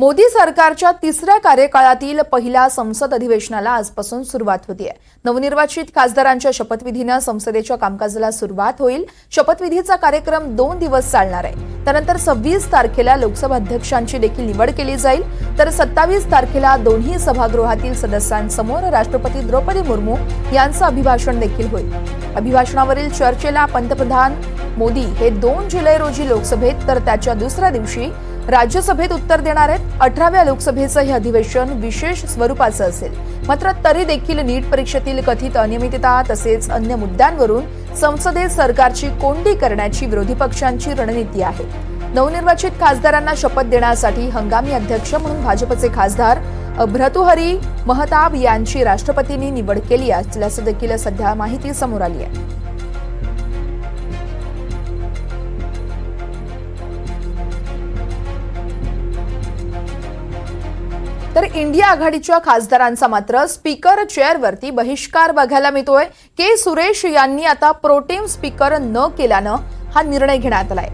मोदी सरकारच्या तिसऱ्या कार्यकाळातील पहिल्या संसद अधिवेशनाला आजपासून सुरुवात होतीये. नवनिर्वाचित खासदारांच्या शपथविधीनं संसदेच्या कामकाजाला सुरुवात होईल. शपथविधीचा कार्यक्रम दोन दिवस चालणार आहे. त्यानंतर सव्वीस तारखेला लोकसभा अध्यक्षांची देखील निवड केली जाईल. तर सत्तावीस तारखेला दोन्ही सभागृहातील सदस्यांसमोर राष्ट्रपती द्रौपदी मुर्मू यांचं अभिभाषण देखील होईल. अभिभाषणावरील चर्चेला पंतप्रधान मोदी हे दोन जुलै रोजी लोकसभेत तर त्याच्या दुसऱ्या दिवशी राज्यसभेत उत्तर देणार आहेत. अठराव्या लोकसभेचं हे अधिवेशन विशेष स्वरूपाचं असेल. मात्र तरी देखील नीट परीक्षेतील कथित अनियमितता तसेच अन्य मुद्द्यांवरून संसदेत सरकारची कोंडी करण्याची विरोधी पक्षांची रणनीती आहे. नवनिर्वाचित खासदारांना शपथ देण्यासाठी हंगामी अध्यक्ष म्हणून भाजपचे खासदार भ्रतुहरी महताब यांची राष्ट्रपतींनी निवड केली असल्याचं देखील सध्या माहिती समोर आली आहे. तर इंडिया आघाडीच्या खासदारांचा मात्र स्पीकर चेअरवरती बहिष्कार बघायला मिळतोय. के सुरेश यांनी आता प्रोटेम स्पीकर न केल्यानं हा निर्णय घेण्यात आलाय.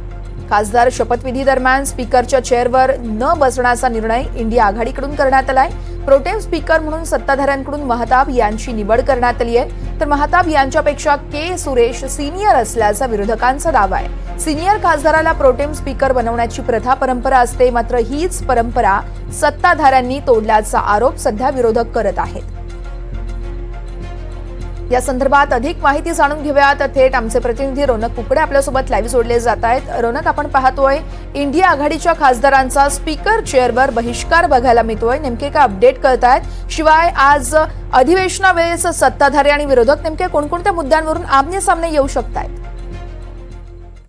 खासदार शपथविधी दरम्यान स्पीकरच्या चेअरवर न बसण्याचा निर्णय इंडिया आघाडीकडून करण्यात आलाय. प्रोटेम स्पीकर म्हणून सत्ताधाऱ्यांकडून महताब यांची निवड करण्यात आली आहे तर महताब यांच्यापेक्षा के. सुरेश सिनियर असल्याचा विरोधकांचा दावा आहे. सिनियर खासदाराला प्रोटेम स्पीकर बनवण्याची प्रथा परंपरा असते मात्र हीच परंपरा सत्ताधाऱ्यांनी तोडल्याचा आरोप सध्या विरोधक करत आहेत. या संदर्भात अधिक माहिती जाणून घेऊयात. थेट आमचे प्रतिनिधी रोनक कुकडे आपल्यासोबत लाईव्ह जोडले जात आहेत. रोनक आपण पाहतोय इंडिया आघाडीच्या खासदारांचा स्पीकर चेअरवर बहिष्कार बघायला मिळतोय. नेमके काय अपडेट करतायत शिवाय आज अधिवेशनावेळेस सत्ताधारी आणि विरोधक नेमके कोणकोणत्या मुद्द्यांवरून आमने सामने येऊ शकतायत?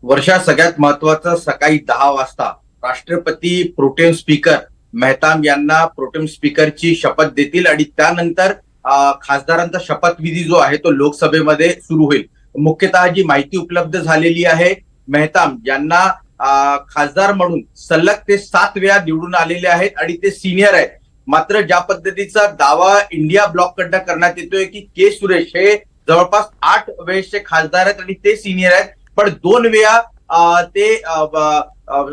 वर्षा सगळ्यात महत्वाचं सकाळी दहा वाजता राष्ट्रपती प्रोटेम स्पीकर मेहताम यांना प्रोटेम स्पीकरची शपथ देतील आणि त्यानंतर खासदारांचा शपथविधी जो आहे तो लोकसभेमध्ये सुरू होईल. मुख्यतः जी माहिती उपलब्ध झालेली आहे मेहताब यांना खासदार म्हणून सलग ते सात वेळा निवडून आलेले आहेत आणि ते सिनियर आहेत. मात्र ज्या पद्धतीचा दावा इंडिया ब्लॉक कडनं करण्यात येतोय की के सुरेश हे जवळपास आठ वेळेसचे खासदार आहेत आणि ते सिनियर आहेत. पण दोन वेळा ते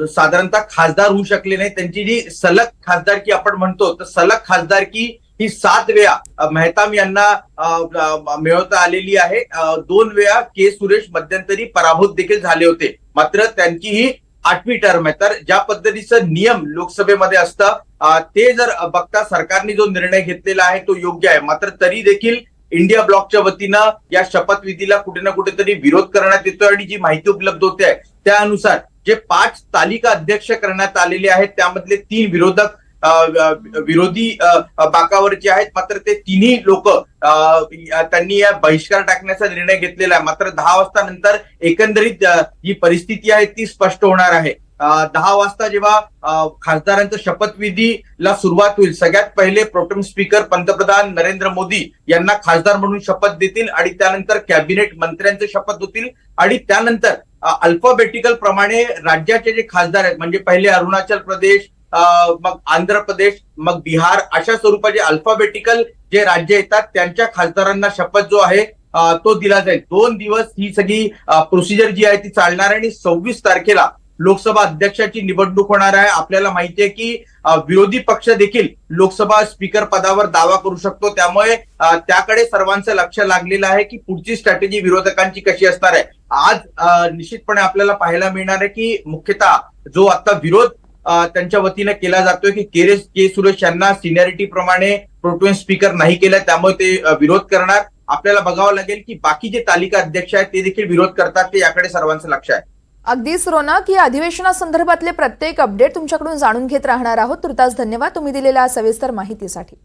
साधारणतः खासदार होऊ शकले नाही त्यांची जी सलग खासदारकी आपण म्हणतो तर सलग खासदारकी ही सात वेळा मेहताम मेहताब यांना मिळवता आलेली आहे. दोन वेळा के सुरेश मध्यंतरी पराभूत देखील झाले होते. मात्र त्यांची ही आठवी टर्म आहे. तर ज्या पद्धतीचं नियम लोकसभेमध्ये असतं ते जर बघता सरकारने जो निर्णय घेतलेला आहे तो योग्य आहे. मात्र तरी देखील इंडिया ब्लॉकच्या वतीनं या शपथविधीला कुठे ना कुठेतरी विरोध करण्यात येतोय आणि जी माहिती उपलब्ध होते आहे त्यानुसार जे पाच तालिका अध्यक्ष करण्यात आलेले आहेत त्यामधले तीन विरोधक विरोधी बाकावरचे आहेत. मात्र ते तिन्ही लोक त्यांनी या बहिष्कार टाकण्याचा निर्णय घेतलेला आहे. मात्र दहा वाजता नंतर एकंदरीत जी परिस्थिती आहे ती स्पष्ट होणार आहे. दहा वाजता जेव्हा खासदारांचं शपथविधीला सुरुवात होईल सगळ्यात पहिले प्रोटम स्पीकर पंतप्रधान नरेंद्र मोदी यांना खासदार म्हणून शपथ देतील आणि त्यानंतर कॅबिनेट मंत्र्यांचे शपथ होतील आणि त्यानंतर अल्फाबेटिकल प्रमाणे राज्याचे जे खासदार आहेत म्हणजे पहिले अरुणाचल प्रदेश मग आंध्र प्रदेश मग बिहार अशा स्वरूपाचे अल्फाबेटिकल जे राज्य येतात त्यांच्या खासदारांना शपथ जो आहे तो दिला जाईल. दोन दिवस ही सगळी प्रोसिजर जी आहे ती चालणार आहे आणि सव्वीस तारखेला लोकसभा अध्यक्षाची निवडणूक होणार आहे. आपल्याला माहिती आहे की विरोधी पक्ष देखील लोकसभा स्पीकर पदावर दावा करू शकतो. त्यामुळे त्याकडे सर्वांचं लक्ष लागलेलं आहे की पुढची स्ट्रॅटेजी विरोधकांची कशी असणार आहे. आज निश्चितपणे आपल्याला पाहायला मिळणार आहे की मुख्यतः जो आता विरोध त्यांच्या वतीने केला जातोय की के के सुरेश यांना सिनियरिटी प्रमाणे प्रोटोन स्पीकर नाही केला त्यामुळे ते विरोध करणार. आपल्याला बघावं लागेल की बाकी जे तालिका अध्यक्ष आहेत ते देखील विरोध करतात ते याकडे सर्वांचं लक्ष आहे. अगदीच रोनक या अधिवेशनासंदर्भातले प्रत्येक अपडेट तुमच्याकडून जाणून घेत राहणार आहोत. तुर्तास धन्यवाद. तुम्ही दिलेल्या सविस्तर माहितीसाठी.